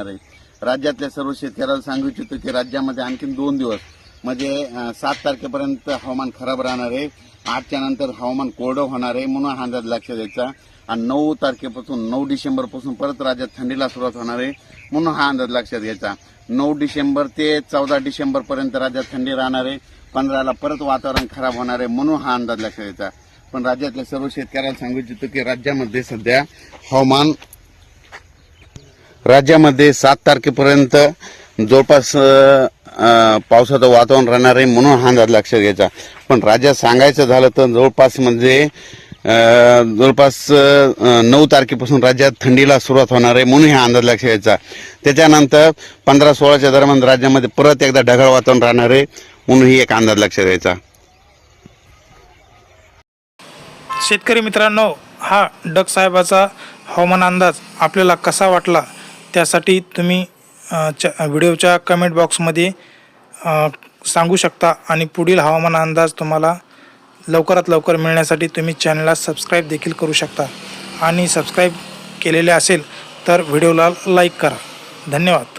असणार आहे. राज्यातल्या सर्व शेतकऱ्याला सांगू इच्छितो की राज्यामध्ये आणखीन दोन दिवस म्हणजे सात तारखेपर्यंत हवामान खराब राहणार आहे. आठच्या नंतर हवामान कोरडं होणार आहे म्हणून हा अंदाज लक्षात द्यायचा आणि नऊ तारखेपासून नऊ डिसेंबरपासून परत राज्यात थंडीला सुरुवात होणार आहे म्हणून हा अंदाज लक्षात घ्यायचा. नऊ डिसेंबर ते चौदा डिसेंबरपर्यंत राज्यात थंडी राहणार आहे. पंधराला परत वातावरण खराब होणार आहे म्हणून हा अंदाज लक्षात घ्यायचा. पण राज्यातल्या सर्व शेतकऱ्याला सांगू इच्छितो की राज्यामध्ये सध्या हवामान राज्यामध्ये सात तारखेपर्यंत जवळपास पावसाचं वातावरण राहणार आहे म्हणून हा अंदाज लक्षात घ्यायचा. पण राज्यात सांगायचं झालं तर जवळपास म्हणजे जवळपास नऊ तारखेपासून राज्यात थंडीला सुरुवात होणार आहे म्हणून हा अंदाज लक्षात घ्यायचा. त्याच्यानंतर पंधरा सोळाच्या दरम्यान राज्यामध्ये परत एकदा ढगाळ वातावरण राहणार आहे म्हणून ही एक अंदाज लक्षात घ्यायचा. शेतकरी मित्रांनो हा डग साहेबाचा हवामान अंदाज आपल्याला कसा वाटला? त्यासाठी तुम्ही च्या च व्हिडिओच्या कमेंट बॉक्समध्ये सांगू शकता आणि पुढील हवामान अंदाज तुम्हाला लवकरात लवकर मिळण्यासाठी तुम्ही चॅनलला सबस्क्राईब देखील करू शकता. आणि सबस्क्राईब केलेले असेल तर व्हिडिओला लाईक करा. धन्यवाद.